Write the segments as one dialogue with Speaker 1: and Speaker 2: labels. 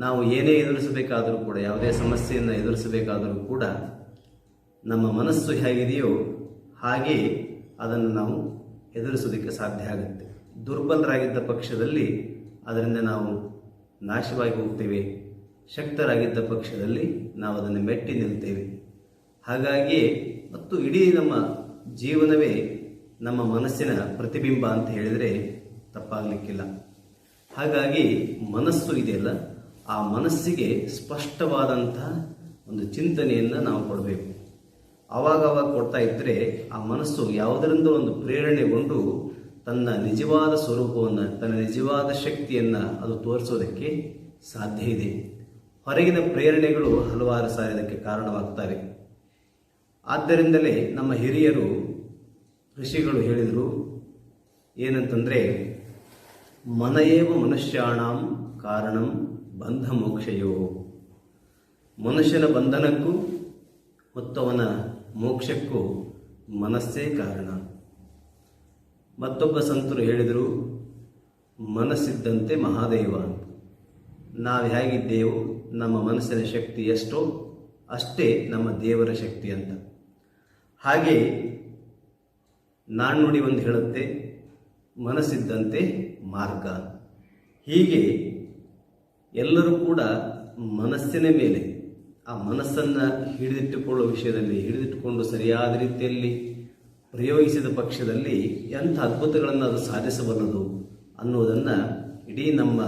Speaker 1: ನಾವು ಏನೇ ಎದುರಿಸಬೇಕಾದರೂ ಕೂಡ, ಯಾವುದೇ ಸಮಸ್ಯೆಯನ್ನು ಎದುರಿಸಬೇಕಾದರೂ ಕೂಡ ನಮ್ಮ ಮನಸ್ಸು ಹೇಗಿದೆಯೋ ಹಾಗೆ ಅದನ್ನು ನಾವು ಎದುರಿಸೋದಕ್ಕೆ ಸಾಧ್ಯ ಆಗುತ್ತೆ. ದುರ್ಬಲರಾಗಿದ್ದ ಪಕ್ಷದಲ್ಲಿ ಅದರಿಂದ ನಾವು ನಾಶವಾಗಿ ಹೋಗ್ತೇವೆ. ಶಕ್ತರಾಗಿದ್ದ ಪಕ್ಷದಲ್ಲಿ ನಾವು ಅದನ್ನು ಮೆಟ್ಟಿ ನಿಲ್ತೇವೆ. ಹಾಗಾಗಿ ಮತ್ತು ಇಡೀ ನಮ್ಮ ಜೀವನವೇ ನಮ್ಮ ಮನಸ್ಸಿನ ಪ್ರತಿಬಿಂಬ ಅಂತ ಹೇಳಿದರೆ ತಪ್ಪಾಗಲಿಕ್ಕಿಲ್ಲ. ಹಾಗಾಗಿ ಮನಸ್ಸು ಇದೆಯಲ್ಲ? ಆ ಮನಸ್ಸಿಗೆ ಸ್ಪಷ್ಟವಾದಂತಹ ಒಂದು ಚಿಂತನೆಯನ್ನು ನಾವು ಕೊಡಬೇಕು. ಆವಾಗ ಅವಾಗ ಕೊಡ್ತಾ ಇದ್ದರೆ ಆ ಮನಸ್ಸು ಯಾವುದರಿಂದ ಒಂದು ಪ್ರೇರಣೆಗೊಂಡು ತನ್ನ ನಿಜವಾದ ಸ್ವರೂಪವನ್ನು, ತನ್ನ ನಿಜವಾದ ಶಕ್ತಿಯನ್ನು ಅದು ತೋರಿಸೋದಕ್ಕೆ ಸಾಧ್ಯ ಇದೆ. ಹೊರಗಿನ ಪ್ರೇರಣೆಗಳು ಹಲವಾರು ಸಾರಿ ಇದಕ್ಕೆ ಕಾರಣವಾಗ್ತವೆ. ಆದ್ದರಿಂದಲೇ ನಮ್ಮ ಹಿರಿಯರು, ಋಷಿಗಳು ಹೇಳಿದರು ಏನಂತಂದರೆ, ಮನಯೇವ ಮನುಷ್ಯಾಣಂ ಕಾರಣಂ ಬಂಧ ಮೋಕ್ಷಯೋ ಮನುಷ್ಯನ ಬಂಧನಕ್ಕೂ ಮತ್ತು ಅವನ ಮೋಕ್ಷಕ್ಕೂ ಮನಸ್ಸೇ ಕಾರಣ. ಮತ್ತೊಬ್ಬ ಸಂತರು ಹೇಳಿದರು, ಮನಸ್ಸಿದ್ದಂತೆ ಮಹಾದೇವ. ನಾವು ಹೇಗಿದ್ದೇವೋ? ನಮ್ಮ ಮನಸ್ಸಿನ ಶಕ್ತಿ ಎಷ್ಟೋ, ಅಷ್ಟೇ ನಮ್ಮ ದೇವರ ಶಕ್ತಿ ಅಂತ. ಹಾಗೆ ನಾಣ್ಣುಡಿ ಒಂದು ಹೇಳುತ್ತೆ, ಮನಸ್ಸಿದ್ದಂತೆ ಮಾರ್ಗ. ಹೀಗೆ ಎಲ್ಲರೂ ಕೂಡ ಮನಸ್ಸಿನ ಮೇಲೆ ಆ ಮನಸ್ಸನ್ನು ಹಿಡಿದಿಟ್ಟುಕೊಳ್ಳುವ ವಿಷಯದಲ್ಲಿ, ಹಿಡಿದಿಟ್ಟುಕೊಂಡು ಸರಿಯಾದ ರೀತಿಯಲ್ಲಿ ಪ್ರಯೋಗಿಸಿದ ಪಕ್ಷದಲ್ಲಿ ಎಂಥ ಅದ್ಭುತಗಳನ್ನು ಅದು ಸಾಧಿಸಬಲ್ಲದು ಅನ್ನೋದನ್ನು ಇಡೀ ನಮ್ಮ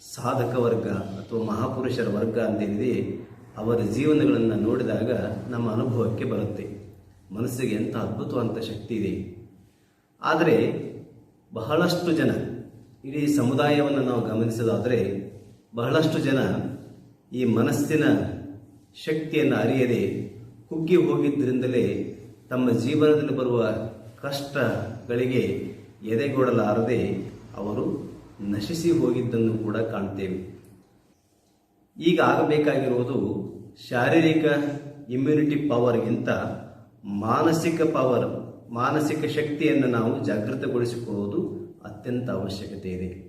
Speaker 1: ಸಾಧಕ ವರ್ಗ ಅಥವಾ ಮಹಾಪುರುಷರ ವರ್ಗ ಅಂತೇನಿದೆ ಅವರ ಜೀವನಗಳನ್ನು ನೋಡಿದಾಗ ನಮ್ಮ ಅನುಭವಕ್ಕೆ ಬರುತ್ತೆ. ಮನಸ್ಸಿಗೆ ಎಂಥ ಅದ್ಭುತವಂತ ಶಕ್ತಿ ಇದೆ. ಆದರೆ ಬಹಳಷ್ಟು ಜನ ಇಡೀ ಸಮುದಾಯವನ್ನು ನಾವು ಗಮನಿಸೋದಾದರೆ ಬಹಳಷ್ಟು ಜನ ಈ ಮನಸ್ಸಿನ ಶಕ್ತಿಯನ್ನು ಅರಿಯದೆ ಕುಗ್ಗಿ ಹೋಗಿದ್ದರಿಂದಲೇ ತಮ್ಮ ಜೀವನದಲ್ಲಿ ಬರುವ ಕಷ್ಟಗಳಿಗೆ ಎದೆಗೊಡಲಾರದೆ ಅವರು ನಶಿಸಿ ಹೋಗಿದ್ದನ್ನು ಕೂಡ ಕಾಣ್ತೇವೆ. ಈಗ ಆಗಬೇಕಾಗಿರುವುದು ಶಾರೀರಿಕ ಇಮ್ಯುನಿಟಿ ಪವರ್ಗಿಂತ ಮಾನಸಿಕ ಪವರ್ ಮಾನಸಿಕ ಶಕ್ತಿಯನ್ನು ನಾವು ಜಾಗೃತಗೊಳಿಸಿಕೊಳ್ಳುವುದು ಅತ್ಯಂತ ಅವಶ್ಯಕತೆ ಇದೆ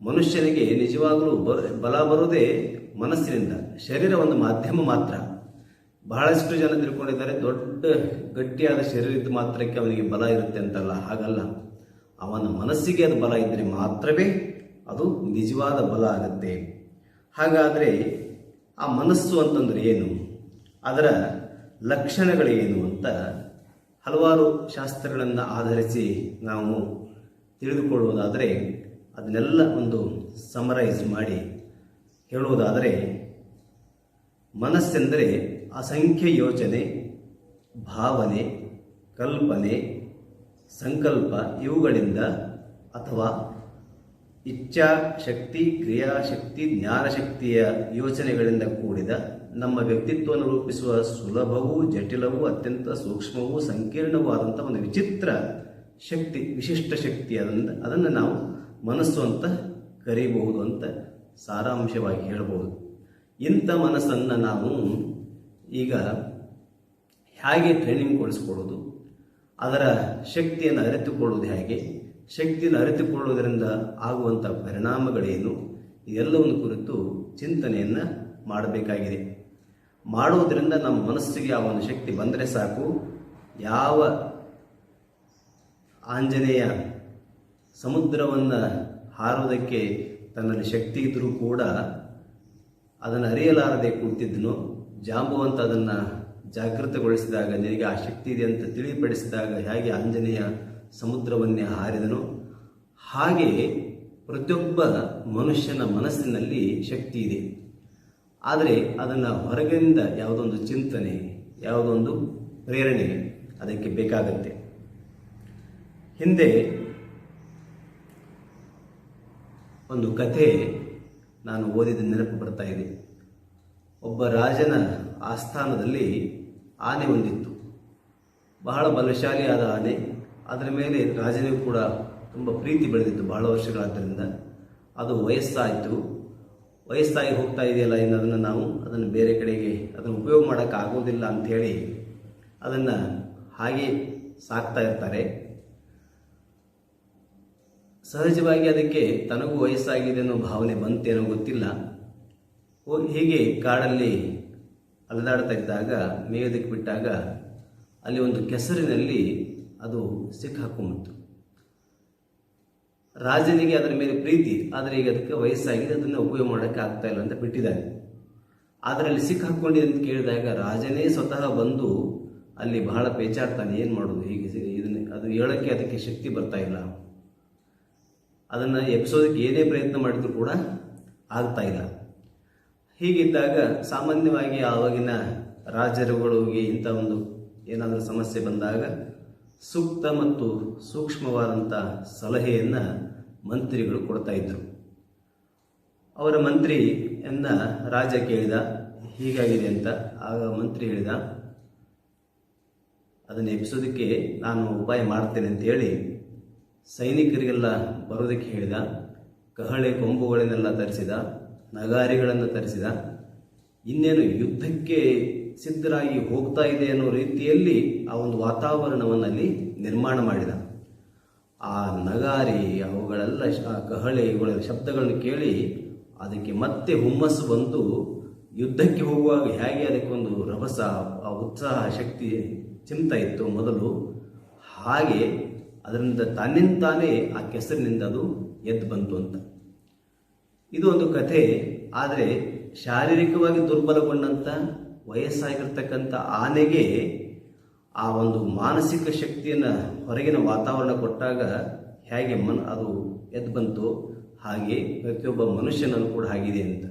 Speaker 1: ಮನುಷ್ಯನಿಗೆ ನಿಜವಾಗಲೂ ಬಲ ಬರುವುದೇ ಮನಸ್ಸಿನಿಂದ, ಶರೀರ ಒಂದು ಮಾಧ್ಯಮ ಮಾತ್ರ. ಬಹಳಷ್ಟು ಜನ ತಿಳ್ಕೊಂಡಿದ್ದಾರೆ, ದೊಡ್ಡ ಗಟ್ಟಿಯಾದ ಶರೀರ ಇದ್ದು ಮಾತ್ರಕ್ಕೆ ಅವನಿಗೆ ಬಲ ಇರುತ್ತೆ ಅಂತಲ್ಲ, ಹಾಗಲ್ಲ. ಅವನ ಮನಸ್ಸಿಗೆ ಅದು ಬಲ ಇದ್ದರೆ ಮಾತ್ರವೇ ಅದು ನಿಜವಾದ ಬಲ ಆಗುತ್ತೆ. ಹಾಗಾದರೆ ಆ ಮನಸ್ಸು ಅಂತಂದ್ರೆ ಏನು? ಅದರ ಲಕ್ಷಣಗಳೇನು ಅಂತ ಹಲವಾರು ಶಾಸ್ತ್ರಗಳನ್ನು ಆಧರಿಸಿ ನಾವು ತಿಳಿದುಕೊಳ್ಳುವುದಾದರೆ ಅದನ್ನೆಲ್ಲ ಒಂದು ಸಮರೈಸ್ ಮಾಡಿ ಹೇಳುವುದಾದರೆ, ಮನಸ್ಸೆಂದರೆ ಅಸಂಖ್ಯ ಯೋಚನೆ ಭಾವನೆ, ಕಲ್ಪನೆ, ಸಂಕಲ್ಪ ಇವುಗಳಿಂದ ಅಥವಾ ಇಚ್ಛಾ ಶಕ್ತಿ ಕ್ರಿಯಾಶಕ್ತಿ, ಜ್ಞಾನಶಕ್ತಿಯ ಯೋಚನೆಗಳಿಂದ ಕೂಡಿದ ನಮ್ಮ ವ್ಯಕ್ತಿತ್ವವನ್ನು ರೂಪಿಸುವ ಸುಲಭವೂ ಜಟಿಲವೂ ಅತ್ಯಂತ ಸೂಕ್ಷ್ಮವೂ ಸಂಕೀರ್ಣವೂ ಆದಂಥ ಒಂದು ವಿಚಿತ್ರ ಶಕ್ತಿ, ವಿಶಿಷ್ಟ ಶಕ್ತಿ ಅದನ್ನು ಅದನ್ನು ನಾವು ಮನಸ್ಸು ಅಂತ ಕರೀಬಹುದು ಅಂತ ಸಾರಾಂಶವಾಗಿ ಹೇಳಬಹುದು. ಇಂಥ ಮನಸ್ಸನ್ನು ನಾವು ಈಗ ಹೇಗೆ ಟ್ರೈನಿಂಗ್ ಕೊಡಿಸ್ಕೊಳ್ಳೋದು? ಅದರ ಶಕ್ತಿಯನ್ನು ಅರಿತುಕೊಳ್ಳುವುದು ಹೇಗೆ? ಶಕ್ತಿಯನ್ನು ಅರಿತುಕೊಳ್ಳುವುದರಿಂದ ಆಗುವಂಥ ಪರಿಣಾಮಗಳೇನು? ಇದೆಲ್ಲವನ್ನು ಕುರಿತು ಚಿಂತನೆಯನ್ನು ಮಾಡಬೇಕಾಗಿದೆ. ಮಾಡುವುದರಿಂದ ನಮ್ಮ ಮನಸ್ಸಿಗೆ ಆ ಒಂದು ಶಕ್ತಿ ಬಂದರೆ ಸಾಕು. ಯಾವ ಆಂಜನೇಯ ಸಮುದ್ರವನ್ನು ಹಾರುವುದಕ್ಕೆ ತನ್ನಲ್ಲಿ ಶಕ್ತಿ ಇದ್ದರೂ ಕೂಡ ಅದನ್ನು ಅರಿಯಲಾರದೆ ಕೂತಿದ್ದನು ಜಾಂಬುವಂತ ಅದನ್ನು ಜಾಗೃತಗೊಳಿಸಿದಾಗ, ನಿನಗೆ ಆ ಶಕ್ತಿ ಇದೆ ಅಂತ ತಿಳಿಪಡಿಸಿದಾಗ ಹೇಗೆ ಆಂಜನೇಯ ಸಮುದ್ರವನ್ನೇ ಹಾರಿದನು, ಹಾಗೆ ಪ್ರತಿಯೊಬ್ಬ ಮನುಷ್ಯನ ಮನಸ್ಸಿನಲ್ಲಿ ಶಕ್ತಿ ಇದೆ. ಆದರೆ ಅದನ್ನು ಹೊರಗಿನಿಂದ ಯಾವುದೊಂದು ಚಿಂತನೆ, ಯಾವುದೊಂದು ಪ್ರೇರಣೆ ಅದಕ್ಕೆ ಬೇಕಾಗತ್ತೆ. ಹಿಂದೆ ಒಂದು ಕಥೆ ನಾನು ಓದಿದ ನೆನಪು ಬರ್ತಾ ಇದೆ. ಒಬ್ಬ ರಾಜನ ಆಸ್ಥಾನದಲ್ಲಿ ಆನೆ ಒಂದಿತ್ತು. ಬಹಳ ಬಲಶಾಲಿಯಾದ ಆನೆ. ಅದರ ಮೇಲೆ ರಾಜನಿಗೂ ಕೂಡ ತುಂಬ ಪ್ರೀತಿ ಬೆಳೆದಿತ್ತು ಬಹಳ ವರ್ಷಗಳಾದ್ದರಿಂದ. ಅದು ವಯಸ್ಸಾಯಿತು. ವಯಸ್ಸಾಗಿ ಹೋಗ್ತಾ ಇದೆಯಲ್ಲ, ಇನ್ನು ನಾವು ಅದನ್ನು ಬೇರೆ ಕಡೆಗೆ ಅದನ್ನು ಉಪಯೋಗ ಮಾಡೋಕ್ಕಾಗೋದಿಲ್ಲ ಅಂಥೇಳಿ ಅದನ್ನು ಹಾಗೆ ಸಾಕ್ತಾ ಇರ್ತಾರೆ. ಸಹಜವಾಗಿ ಅದಕ್ಕೆ ತನಗೂ ವಯಸ್ಸಾಗಿದೆ ಅನ್ನೋ ಭಾವನೆ ಬಂತೇನೋ ಗೊತ್ತಿಲ್ಲ. ಹೋಗಿ ಕಾಡಲ್ಲಿ ಅಲೆದಾಡ್ತಾ ಇದ್ದಾಗ, ಮೇಯೋದಕ್ಕೆ ಬಿಟ್ಟಾಗ ಅಲ್ಲಿ ಒಂದು ಕೆಸರಿನಲ್ಲಿ ಅದು ಸಿಕ್ಕಾಕೊಂಬಿಡ್ತು ರಾಜನಿಗೆ ಅದರ ಮೇಲೆ ಪ್ರೀತಿ, ಆದರೆ ಈಗ ಅದಕ್ಕೆ ವಯಸ್ಸಾಗಿದೆ, ಅದನ್ನು ಉಪಯೋಗ ಮಾಡೋಕ್ಕೆ ಆಗ್ತಾ ಇಲ್ಲ ಅಂತ ಬಿಟ್ಟಿದ್ದಾನೆ ಅದರಲ್ಲಿ ಸಿಕ್ಕಾಕೊಂಡಿದೆ ಅಂತ ಕೇಳಿದಾಗ ರಾಜನೇ ಸ್ವತಃ ಬಂದು ಅಲ್ಲಿ ಬಹಳ ಪೇಚಾಡ್ತಾನೆ, ಏನು ಮಾಡೋದು ಹೀಗೆ, ಇದನ್ನ, ಅದು ಹೇಳೋಕ್ಕೆ ಅದಕ್ಕೆ ಶಕ್ತಿ ಬರ್ತಾ ಇಲ್ಲ. ಅದನ್ನು ಎಬ್ಸೋದಕ್ಕೆ ಏನೇ ಪ್ರಯತ್ನ ಮಾಡಿದ್ರು ಕೂಡ ಆಗ್ತಾ ಇಲ್ಲ. ಹೀಗಿದ್ದಾಗ ಸಾಮಾನ್ಯವಾಗಿ ಆವಾಗಿನ ರಾಜರುಗಳಿಗೆ ಇಂಥ ಒಂದು ಏನಾದರೂ ಸಮಸ್ಯೆ ಬಂದಾಗ ಸೂಕ್ತ ಮತ್ತು ಸೂಕ್ಷ್ಮವಾದಂಥ ಸಲಹೆಯನ್ನು ಮಂತ್ರಿಗಳು ಕೊಡ್ತಾ ಇದ್ದರು ಅವರ ಮಂತ್ರಿಯನ್ನು ರಾಜ ಕೇಳಿದ, ಹೀಗಾಗಿದೆ ಅಂತ ಆಗ ಮಂತ್ರಿ ಹೇಳಿದ, ಅದನ್ನು ಎಬ್ಸೋದಕ್ಕೆ ನಾನು ಉಪಾಯ ಮಾಡ್ತೇನೆ ಅಂತ ಹೇಳಿ ಸೈನಿಕರಿಗೆಲ್ಲ ಬರೋದಕ್ಕೆ ಹೇಳಿದ, ಕಹಳೆ ಕೊಂಬುಗಳನ್ನೆಲ್ಲ ತರಿಸಿದ, ನಗಾರಿಗಳನ್ನು ತರಿಸಿದ. ಇನ್ನೇನು ಯುದ್ಧಕ್ಕೆ ಸಿದ್ಧರಾಗಿ ಹೋಗ್ತಾ ಇದೆ ಅನ್ನೋ ರೀತಿಯಲ್ಲಿ ಆ ಒಂದು ವಾತಾವರಣವನ್ನು ಅಲ್ಲಿ ನಿರ್ಮಾಣ ಮಾಡಿದ. ಆ ನಗಾರಿ, ಅವುಗಳೆಲ್ಲ ಆ ಕಹಳೆ ಇವುಗಳ ಶಬ್ದಗಳನ್ನು ಕೇಳಿ ಅದಕ್ಕೆ ಮತ್ತೆ ಹುಮ್ಮಸ್ಸು ಬಂತು ಯುದ್ಧಕ್ಕೆ ಹೋಗುವಾಗ ಹೇಗೆ ಅದಕ್ಕೊಂದು ರಭಸ, ಆ ಉತ್ಸಾಹ, ಶಕ್ತಿ ಚಿಂತ ಇತ್ತು ಮೊದಲು. ಹಾಗೆ ಅದರಿಂದ ತನ್ನಿಂದ ತಾನೇ ಆ ಕೆಸರಿನಿಂದ ಅದು ಎದ್ದು ಬಂತು ಅಂತ. ಇದು ಒಂದು ಕಥೆ, ಆದರೆ ಶಾರೀರಿಕವಾಗಿ ದುರ್ಬಲಗೊಂಡಂಥ ವಯಸ್ಸಾಗಿರ್ತಕ್ಕಂಥ ಆನೆಗೆ ಆ ಒಂದು ಮಾನಸಿಕ ಶಕ್ತಿಯನ್ನು ಹೊರಗಿನ ವಾತಾವರಣ ಕೊಟ್ಟಾಗ ಹೇಗೆ ಮನ್ ಅದು ಎದ್ದು ಬಂತು, ಹಾಗೆ ಪ್ರತಿಯೊಬ್ಬ ಮನುಷ್ಯನನ್ನು ಕೂಡ ಆಗಿದೆ ಅಂತ.